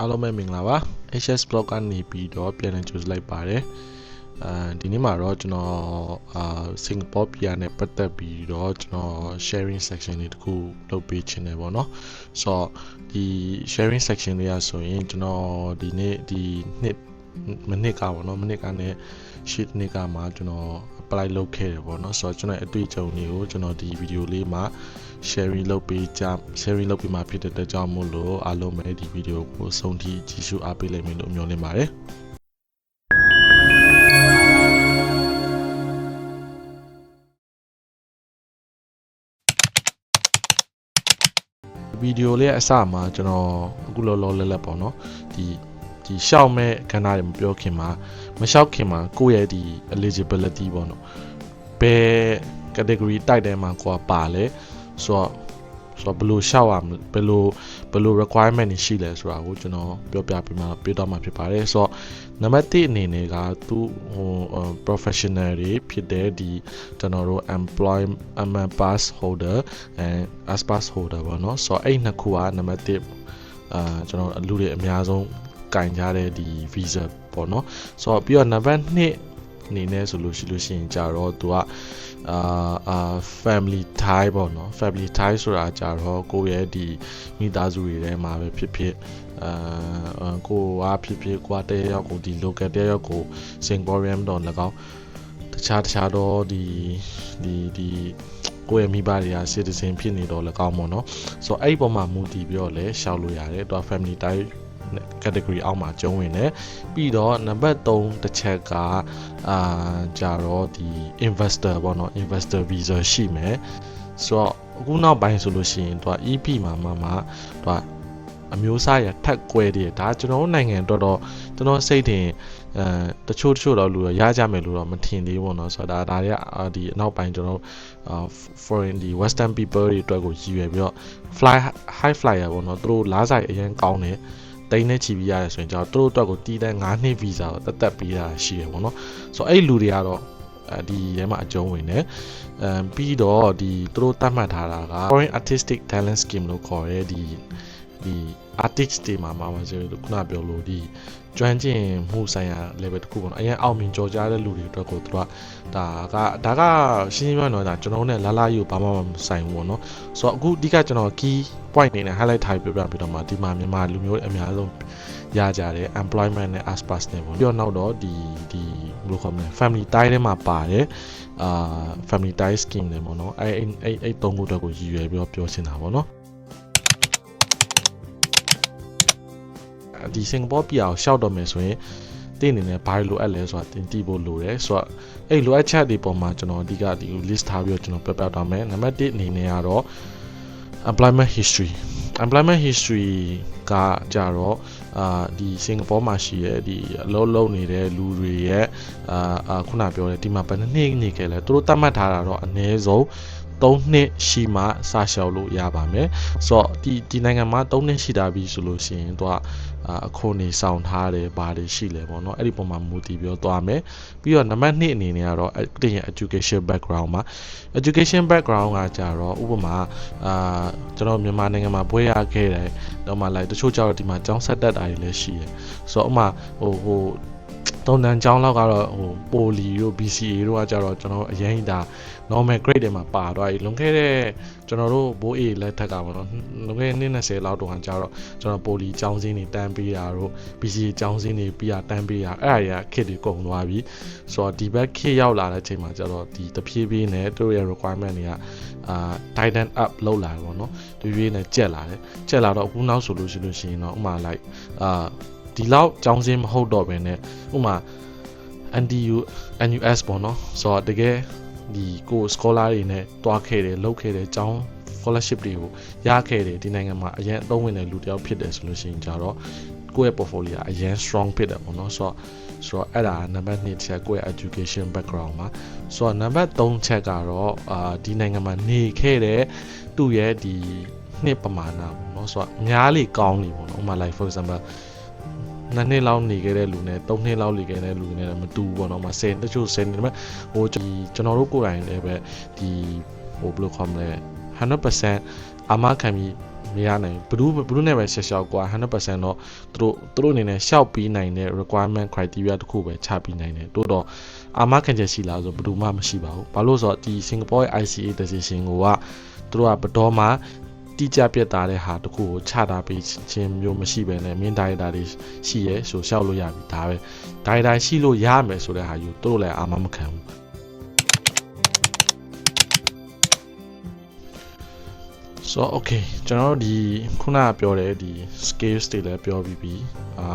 အားလုံးပဲမင်္ဂလာပါ HS blog ကနေပြီးတော့ပြန်လည်ကြိုဆိုလိုက်ပါတယ်အဲဒီနေ့မှာတော့ကျွန်တော်အာစင်ကာပူပြည်နဲ့ပတ်သက်ပြီးတော့ကျွန်တော် sharing section လေးတစ်ခုလုပ်ပေးချင်တယ်ပေါ့နော်ဆိုတော့ဒီ sharing section လေးอ่ะဆိုရင်ကျွန်တော်ဒီနေ့ဒီနှစ် မနစ်ကပေါ့နော်မနစ်ကနဲ့ sheet နှစ်ကမှာကျွန်တော် apply လုပ်ခဲ့တယ်ပေါ့နော်ဆိုတော့ကျွန်တော်အတွေ့အကြုံတွေကိုကျွန်တော်ဒီဗီဒီယိုလေးမှာ sharing လုပ်ပေးကြ sharing လုပ်ပေးမှာဖြစ်တဲ့အတွက်ကြောင့်မို့လို့အားလုံးပဲဒီဗီဒီယိုကိုဆုံးထိကြည့်ရှုအားပေးလိမ့်မယ်လို့မျှော်လင့်ပါတယ်ဗီဒီယိုလေးအစမှာကျွန်တော်အခုလောလောလဲလဲပေါ့နော်ဒီ ဒီရှောက်မဲ့ခဏတွေမပြောခင်မှာမလျှောက်ခင်မှာကိုယ့်ရဲ့ဒီ eligibility ပေါ့နော်ဘယ် category တိုက်တယ်မှာကိုကပါလဲဆိုတော့ဆိုတော့ဘယ်လိုရှောက်ရမလဲဘယ်လိုဘယ်လို requirement တွေရှိလဲဆိုတာကိုကျွန်တော်ပြောပြပေးမှာပြတော့မှာဖြစ်ပါတယ်ဆိုတော့နံပါတ်1အနေနဲ့ကသူဟို professional တွေဖြစ်တဲ့ဒီကျွန်တော်တို့ employment pass holder and as pass holder ပေါ့နော်ဆိုတော့အဲ့နှစ်ခုကနံပါတ်1အာကျွန်တော်လူတွေအများဆုံး ကင်ကြတဲ့ဒီ visa ပေါ့နော်ဆိုတော့ပြီးတော့နံပါတ်2အနေနဲ့ဆိုလို့ရှိလို့ရှိရင်ကြတော့သူကအာအာ family tie ပေါ့နော် family tie ဆိုတာကြတော့ကိုယ့်ရဲ့ဒီမိသားစုတွေထဲမှာပဲဖြစ်ဖြစ်အာကိုကဖြစ်ဖြစ်ကိုကတယောက်ကိုဒီ local တယောက်ကို Singaporean တော့၎င်းတခြားတခြားတော့ဒီဒီဒီကိုယ့်ရဲ့မိဘတွေက citizen ဖြစ်နေတော့၎င်းပေါ့နော်ဆိုတော့အဲ့ဒီပုံမှာမူတည်ပြီးတော့လည်းရှောက်လို့ရတယ်သူက family tie category အောက်မှာကျုံးဝင်တယ်ပြီးတော့နံပါတ်3တစ်ချက်ကအာကြတော့ဒီ investor ပေါ့နော် investor visa ရှိမယ်ဆိုတော့အခုနောက်ပိုင်းဆိုလို့ရှိရင်သူက EP မှာမှမှသူကအမျိုးအစားရထက်ကွဲတယ်ဒါကျွန်တော်တို့နိုင်ငံအတွက်တော့ကျွန်တော်စိတ်ထင်အဲတချို့တချို့တော့လူတော့ရကြမယ်လို့တော့မထင်သေးဘူးပေါ့နော်ဆိုတော့ဒါဒါတွေကဒီအနောက်ပိုင်းကျွန်တော်အာ foreign ဒီ western people တွေအတွက်ကိုရည်ရွယ်ပြီးတော့ fly high flyer ပေါ့နော်သူတို့လားဆိုင်အရင်ကောင်းတယ် တိန်းနဲ့ချီပြီးရတယ်ဆိုရင်ကျွန်တော်တို့အတွက်ကိုတီးတဲ့9နှစ်ဗီဇာကိုတက်တက်ပေးတာရှိရပေါ့နော်ဆိုတော့အဲ့လူတွေကတော့အဲဒီထဲမှာအကျုံးဝင်တယ်အဲပြီးတော့ဒီသူတို့တတ်မှတ်ထားတာက foreign artistic talent scheme လို့ခေါ်တဲ့ဒီ ဒီ artist တွေမှာမှာဆိုလို့ခုနပြောလို့ဒီကျွမ်းကျင်မှုဆိုင်ရာ level တစ်ခုပေါ့နော်အရင်အောင်မြင်ကြော်ကြားတဲ့လူတွေအတွက်ကိုသူကဒါကဒါကရှင်းရှင်းပြောတော့ဒါကျွန်တော်တို့ ਨੇ လာလာယူဘာမှမဆိုင်ဘူးပေါ့နော်ဆိုတော့အခုအဓိကကျွန်တော် key point အနေနဲ့ highlight ထားပြပြပြီးတော့မှဒီမှာမြန်မာလူမျိုးအများဆုံးရကြတယ် employment နဲ့ aspas နဲ့ပေါ့ပြီးတော့နောက်တော့ဒီဒီဘယ်လိုခေါ်မလဲ family tie ထဲမှာပါတယ်အာ family tie scheme တွေပေါ့နော်အဲအဲအဲအဲသုံးခုအတွက်ကိုရည်ရွယ်ပြီးတော့ပြောချင်တာပေါ့နော် ဒီစင်ကာပူပြည်အောင်ရှောက်တော့မယ်ဆိုရင်တင်းအနေနဲ့ဘာလိုအပ်လဲဆိုတာတင်တည်ဖို့လိုတယ်ဆိုတော့အဲ့လိုအပ်ချက်တွေပေါ်မှာကျွန်တော်အဓိကဒီ list ထားပြီးတော့ကျွန်တော်ပြပြသွားမယ်နံပါတ်1အနေနဲ့ကတော့ employment history employment history ကကြတော့အာဒီစင်ကာပူမှာရှိရဲ့ဒီအလုပ်လုပ်နေတဲ့လူတွေရဲ့အာခုနပြောတဲ့ဒီမှာဘယ်နှစ်နှစ်နေခဲ့လဲသူတို့သတ်မှတ်ထားတာတော့အနည်းဆုံး 3နှစ်ရှိမှစရှောက်လို့ရပါမယ်ဆိုတော့ဒီဒီနိုင်ငံမှာ3နှစ်ရှိတာပြီဆိုလို့ရှိရင်တော့အခုနေဆောင်ထားတယ်ဘာတွေရှိလဲပေါ့နော်အဲ့ဒီပုံမှာမူတည်ပြီးတော့သွားမယ်ပြီးတော့နံပါတ်2အနေနဲ့ကတော့တင်ရဲ့ education background မှာ education background ကကြတော့ဥပမာအာကျွန်တော်မြန်မာနိုင်ငံမှာဘွဲရခဲ့တယ်တော့မှလိုက်တချို့ကြတော့ဒီမှာကျောင်းဆက်တက်တာတွေလည်းရှိတယ်ဆိုတော့ဥမာဟိုဟို တုံတန်ကျောင်းလောက်ကတော့ဟိုပိုလီတို့ BCA တို့ကကြတော့ကျွန်တော်အရင်ဒါ normal grade တွေမှာပါသွားပြီလွန်ခဲ့တဲ့ကျွန်တော်တို့ဘိုးအေးလက်ထက်ကပေါ့နော်လွန်ခဲ့တဲ့နှစ်20လောက်တုန်းကကြတော့ကျွန်တော်ပိုလီကျောင်းစင်းတွေတန်းပေးတာတို့ BCA ကျောင်းစင်းတွေပြီးတာတန်းပေးတာအဲ့အရာခစ်တွေကုန်သွားပြီဆိုတော့ဒီဘက်ခစ်ရောက်လာတဲ့အချိန်မှာကျတော့ဒီတဖြည်းဖြည်းနဲ့တို့ရဲ့ requirement တွေကအာ tighten up လောက်လာတယ်ပေါ့နော်တဖြည်းဖြည်းနဲ့ကျက်လာတယ်ကျက်လာတော့အခုနောက်ဆိုလို့ရှိလို့ရှိရင်တော့ဥမာ like အာ ဒီလောက်ကျောင်းစင်းမဟုတ်တော့ဘဲနဲ့ဥမာ NDU NUS ပေါ့နော်ဆိုတော့တကယ်ဒီကို scholar တွေနဲ့တွားခဲ့တယ်လုပ်ခဲ့တယ်ကျောင်း scholarship တွေကိုရခဲ့တယ်ဒီနိုင်ငံမှာအရင်အသုံးဝင်တဲ့လူတယောက်ဖြစ်တယ်ဆိုလို့ရှိရင်ကြတော့ကိုယ့်ရဲ့ portfolio အရင် strong ဖြစ်တယ်ပေါ့နော်ဆိုတော့ဆိုတော့အဲ့ဒါနံပါတ်2ချက်ကိုယ့်ရဲ့ education background မှာဆိုတော့နံပါတ်3ချက်ကတော့အာဒီနိုင်ငံမှာနေခဲ့တဲ့သူ့ရဲ့ဒီနှစ်ပမာဏပေါ့နော်ဆိုတော့အများလေးကောင်းနေပေါ့နော်ဥပမာ like for example နှစ်နှစ်လောက်နေခဲ့တဲ့လူနဲ့၃နှစ်လောက်နေခဲ့တဲ့လူနဲ့မတူဘူးပေါ့နော်။မဆယ်တချို့ဆယ်နေတယ်ဟိုဒီကျွန်တော်တို့ကိုယ်တိုင်လည်းပဲဒီဟိုဘယ်လိုခေါ်မလဲ100%အမခံပြီးမရနိုင်ဘူးဘယ်သူဘယ်သူနဲ့ပဲရှက်ရှောက်ကွာ100%တော့သူတို့သူတို့အနေနဲ့ရှောက်ပြီးနိုင်တဲ့ requirement criteria တစ်ခုပဲချပြီးနိုင်တယ်တိုးတော့အာမခံချက်ရှိလားဆိုဘယ်သူမှမရှိပါဘူးဘာလို့ဆိုတော့ဒီ Singapore ရဲ့ ICA decision ကိုကသူတို့ကဘယ်တော့မှ တိကျပြတ်သားတဲ့ဟာတစ်ခုကိုချတာပေးခြင်းမျိုးမရှိပဲနဲ့မင်းဒါရိုက်တာတွေရှိရဲဆိုရှောက်လို့ရပြီဒါပဲဒါရိုက်တာရှိလို့ရမယ်ဆိုတဲ့ဟာယူသူတို့လည်းအာမမခံဘူးဆိုတော့ okay ကျွန်တော်တို့ဒီခုနကပြောတဲ့ဒီ scales တွေလည်းပြောပြီးပြီအာ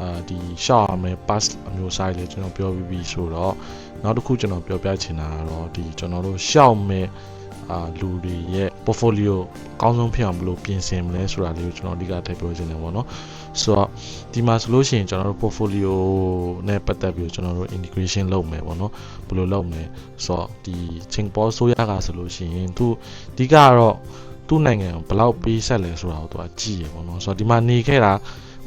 အာဒီ short ရမယ် pass အမျိုးအစားတွေလည်းကျွန်တော်ပြောပြီးပြီဆိုတော့နောက်တစ်ခုကျွန်တော်ပြောပြချင်တာကတော့ဒီကျွန်တော်တို့ short မယ်အာလူတွေရဲ့ portfolio အကောင်းဆုံးဖြစ်အောင်ဘယ်လိုပြင်ဆင်မလဲဆိုတာလေးကိုကျွန်တော်အဓိကထည့်ပြောချင်တယ်ပေါ့နော်ဆိုတော့ဒီမှာဆိုလို့ရှိရင်ကျွန်တော်တို့ portfolio နဲ့ပတ်သက်ပြီးကျွန်တော်တို့ integration လုပ်မယ်ပေါ့နော်ဘယ်လိုလုပ်မလဲဆိုတော့ဒီ Singapore ဆိုရကဆိုလို့ရှိရင်သူအဓိကကတော့သူ့နိုင်ငံကိုဘယ်လောက်ပေးဆက်လဲဆိုတာကိုသူကကြည့်ရပေါ့နော်ဆိုတော့ဒီမှာနေခဲ့တာ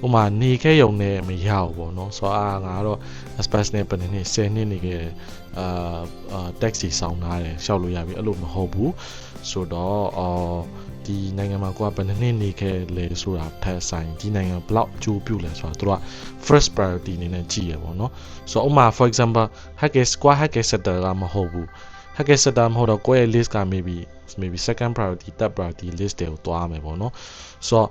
ဥမာနေခဲ့ရုံနဲ့မရဘူးပေါ့နော်ဆိုတော့အာငါကတော့ space နဲ့ပတ်နေနေ10နှစ်နေခဲ့အာအာ tax တွေစောင်းထားတယ်ရှောက်လို့ရပြီအဲ့လိုမဟုတ်ဘူး ဆိုတော့အော်ဒီနိုင်ငံမှာကိုကဘယ်နှစ်နှစ်နေခဲ့လဲဆိုတာထက်ဆိုင်ဒီနိုင်ငံဘလောက်အကျိုးပြုလဲဆိုတာသူက first priority အနေနဲ့ကြည့်ရပေါ့နော်ဆိုတော့ဥမာ for example hacker squad hacker setter ကမဟုတ်ဘူး hacker setter မဟုတ်တော့ကိုယ့်ရဲ့ list က maybe maybe second priority third priority list တွေကိုတွားမယ်ပေါ့နော်ဆိုတော့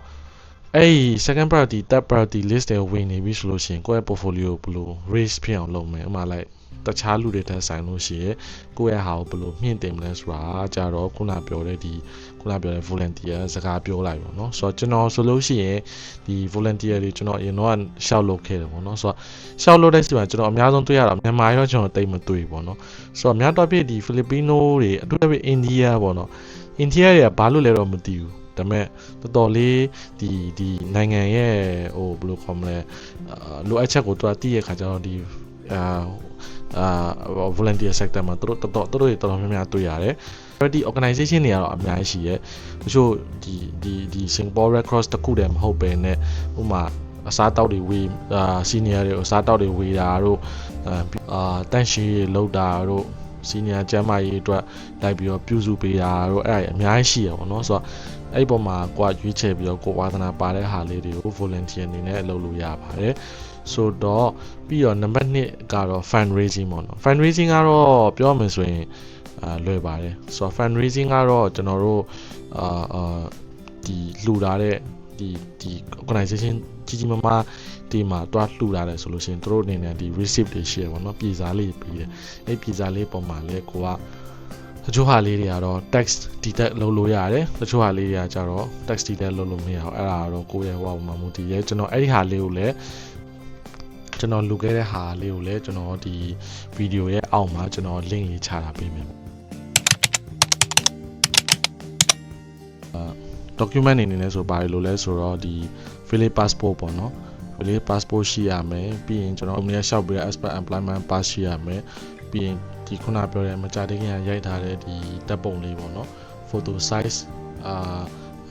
အဲ့ဒီ second priority third priority list တွေဝင်နေပြီဆိုလို့ရှိရင်ကိုယ့်ရဲ့ portfolio ကိုဘယ်လို raise ဖြစ်အောင်လုပ်မယ်ဥပမာ like တခြားလူတွေထက်ဆိုင်လို့ရှိရင်ကိုယ့်ရဲ့ဟာကိုဘယ်လိုမြင့်တင်မလဲဆိုတာကြတော့ခုနပြောတဲ့ဒီခုနပြောတဲ့ volunteer စကားပြောလိုက်ပါတော့ဆိုတော့ကျွန်တော်ဆိုလို့ရှိရင်ဒီ volunteer တွေကျွန်တော်အရင်တော့ရှောက်လုပ်ခဲ့တယ်ပေါ့နော်ဆိုတော့ရှောက်လုပ်တဲ့စီမှာကျွန်တော်အများဆုံးတွေ့ရတာမြန်မာရောကျွန်တော်တိတ်မတွေ့ပေါ့နော်ဆိုတော့အများတော့ပြည့်ဒီ Filipino တွေအထူးသဖြင့် India ပေါ့နော် India တွေကဘာလို့လဲတော့မသိဘူး ဒါပေမဲ့တော်တော်လေးဒီဒီနိုင်ငံရဲ့ဟိုဘယ်လိုခေါ်မလဲအာလိုအပ်ချက်ကိုသူကတည့်ရခါကျတော့ဒီအာအာ volunteer sector မှာသူတို့တော်တော်သူတို့တွေတော်တော်များများတွေ့ရတယ်။ဒီ organization တွေကတော့အများကြီးရှိရဲတချို့ဒီဒီဒီ Singapore Red Cross တခုတည်းမဟုတ်ပဲねဥမာအစားတောက်တွေဝေးအာ senior တွေအစားတောက်တွေဝေးတာတို့အာတန့်ရှင်းရေးလောက်တာတို့ senior ကျမ်းမာရေးအတွက်လိုက်ပြီးတော့ပြုစုပေးတာတို့အဲ့ဒါအများကြီးရှိရပါတော့ဆိုတော့အဲ့ဒီပုံမှာကိုကရွေးချယ်ပြီးတော့ကိုဝါသနာပါတဲ့ဟာလေးတွေကို volunteer အနေနဲ့လုပ်လို့ရပါတယ်ဆိုတော့ပြီးတော့နံပါတ်1ကတော့ fundraising ပေါ့နော် fundraising ကတော့ပြောရမယ်ဆိုရင်အာလွယ်ပါတယ်ဆိုတော့ fundraising ကတော့ကျွန်တော်တို့အာအာဒီလှူထားတဲ့ ဒီဒီ organization ကြီးကြီးမားမားဒီမှာတွားလှူထားတယ်ဆိုလို့ရှိရင်တို့အနေနဲ့ဒီ receipt တွေရှိရပါတော့ပြည်စားလေးပြီးတယ်အဲ့ပြည်စားလေးပုံမှာလဲကိုကတချို့ဟာလေးတွေကတော့ text detect လုပ်လို့ရတယ်တချို့ဟာလေးတွေကကျတော့ text detect လုပ်လို့မရအောင်အဲ့ဒါကတော့ကိုယ့်ရဲ့ဟောမှာမူတည်ရဲကျွန်တော်အဲ့ဒီဟာလေးကိုလည်းကျွန်တော်လူခဲ့တဲ့ဟာလေးကိုလည်းကျွန်တော်ဒီဗီဒီယိုရဲ့အောက်မှာကျွန်တော် link ရေးချတာပေးမယ် document အနေနဲ့ဆိုပါတယ်လို့လဲဆိုတော့ဒီ Philip passport ပေါ့နော် Philip passport ရှိရမယ်ပြီးရင်ကျွန်တော်အမြဲရှောက်ပြီးတဲ့ expert employment pass ရှိရမယ်ပြီးရင်ဒီခုနပြောတဲ့မကြတဲ့ခင်ရိုက်ထားတဲ့ဒီတပ်ပုံလေးပေါ့နော် photo size အာ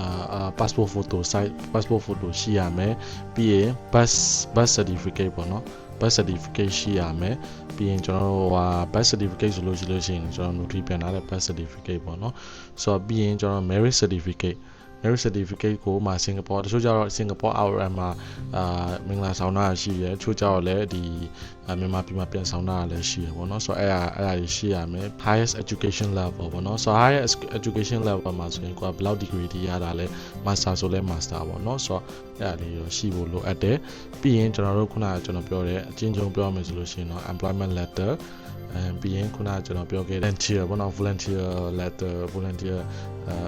အာ passport photo size passport photo ရှိရမယ်ပြီးရင် bus bus certificate ပေါ့နော် birth certificate ရှိရမယ်ပြီးရင်ကျွန်တော်တို့ဟာ birth certificate ဆိုလို့ရှိလို့ရှိရင်ကျွန်တော် notary ပြန်လာတဲ့ birth certificate ပေါ့နော်ဆိုတော့ပြီးရင်ကျွန်တော် marriage certificate marriage certificate ကိုမှစင်ကာပူတချို့ကျတော့စင်ကာပူ ORM မှာအာမင်္ဂလာဆောင်တာရှိတယ်တချို့ကျတော့လည်းဒီမြန်မာပြည်မှာပြန်ဆောင်တာလည်းရှိရပေါ့နော်ဆိုတော့အဲ့ဒါအဲ့ဒါရှိရမယ် highest education level ပေါ့နော်ဆိုတော့ highest education level မှာဆိုရင်ကိုကဘယ်လောက် degree တွေရတာလဲ master ဆိုလဲ master ပေါ့နော်ဆိုတော့အဲ့ဒါလေးရောရှိဖို့လိုအပ်တယ်ပြီးရင်ကျွန်တော်တို့ခုနကကျွန်တော်ပြောတဲ့အချင်းချင်းပြောမယ်ဆိုလို့ရှိရင်တော့ employment letter အဲပြီးရင်ခုနကကျွန်တော်ပြောခဲ့တဲ့ volunteer ဘောနော် volunteer letter volunteer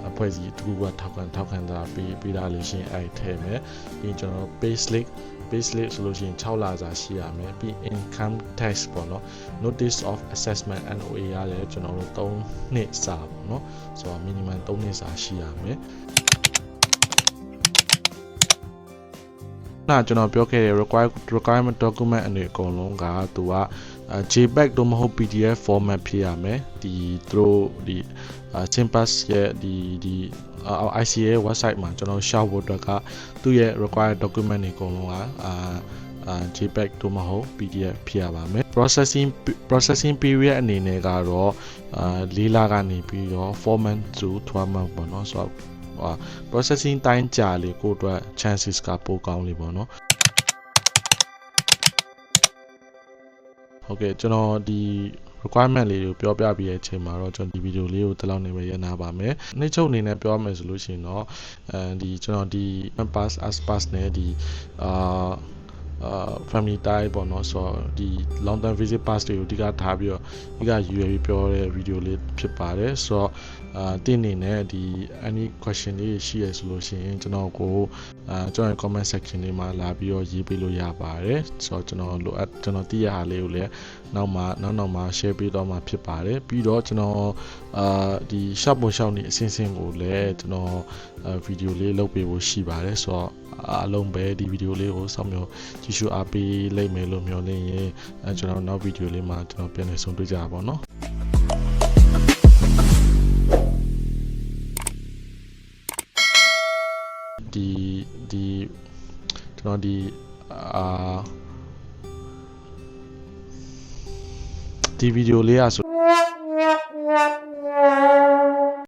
အဖွဲ့အစည်းတစ်ခုကထောက်ခံထောက်ခံတာပေးပေးတာလေးရှင်းအဲ့ထည့်မယ်ပြီးရင်ကျွန်တော် pay slip pay slip ဆိုလို့ရှိရင်6လစာရှိရမယ်ပြီး income tax ပေါ့နော် notice of assessment NOA ရတယ်ကျွန်တော်တို့3နှစ်စာပေါ့နော်ဆိုတော့ minimum 3နှစ်စာရှိရမယ် နာကျွန်တော်ပြောခဲ့တဲ့ require requirement document အနေအကုန်လုံးကသူက JPEG တို့မဟုတ် PDF format ဖြစ်ရမယ်ဒီသူတို့ဒီ Chimpass ရဲ့ဒီဒီ ICA ရဲ့ website မှာကျွန်တော်ရှောက်ဖို့အတွက်ကသူ့ရဲ့ required document တွေအကုန်လုံးကအာအာ JPEG တို့မဟုတ် PDF ဖြစ်ရပါမယ် processing processing period အနေနဲ့ကတော့အာ၄လကနေပြီးတော့4 month to 12 month ပေါ့နော်ဆိုတော့ဟာ processing time ကြာလေကိုယ့်အတွက် chances ကပိုကောင်းလေပေါ့နော်ဟုတ်ကဲ့ကျွန်တော်ဒီ requirement လေးကိုပြောပြပြီးတဲ့အချိန်မှာတော့ကျွန်တော်ဒီဗီဒီယိုလေးကိုဒီလောက်နေပဲရနာပါမယ်။နှိမ့်ချုပ်အနေနဲ့ပြောရမယ်ဆိုလို့ရှိရင်တော့အဲဒီကျွန်တော်ဒီ pass as pass နဲ့ဒီအာ အာ family tie ပေါ့နော်ဆိုတော့ဒီ long term visit pass တွေကိုအဓိကထားပြီးတော့အဓိကယူရပြီးပြောတဲ့ဗီဒီယိုလေးဖြစ်ပါတယ်ဆိုတော့အာတင်းနေနဲ့ဒီ any question လေးရှိရဆိုလို့ရှိရင်ကျွန်တော်ကိုအာကျွန်တော် comment section လေးမှာလာပြီးတော့ရေးပေးလို့ရပါတယ်ဆိုတော့ကျွန်တော်လိုအပ်ကျွန်တော်သိရတာလေးကိုလည်းနောက်မှနောက်နောက်မှ share ပေးတော့မှာဖြစ်ပါတယ်ပြီးတော့ကျွန်တော်အာဒီ shop ပုံ shop နေအစင်းစင်းကိုလည်းကျွန်တော်အာဗီဒီယိုလေးလုပ်ပေးဖို့ရှိပါတယ်ဆိုတော့အားလုံးပဲဒီဗီဒီယိုလေးကိုစောင့်မျှော်ကြည့်ရှုအားပေးလိုက်မယ်လို့မျှော်လင့်ရင်အဲကျွန်တော်နောက်ဗီဒီယိုလေးမှာကျွန်တော်ပြန်လည်ဆုံတွေ့ကြပါပါတော့ဒီဒီကျွန်တော်ဒီအာဒီဗီဒီယိုလေးอ่ะဆို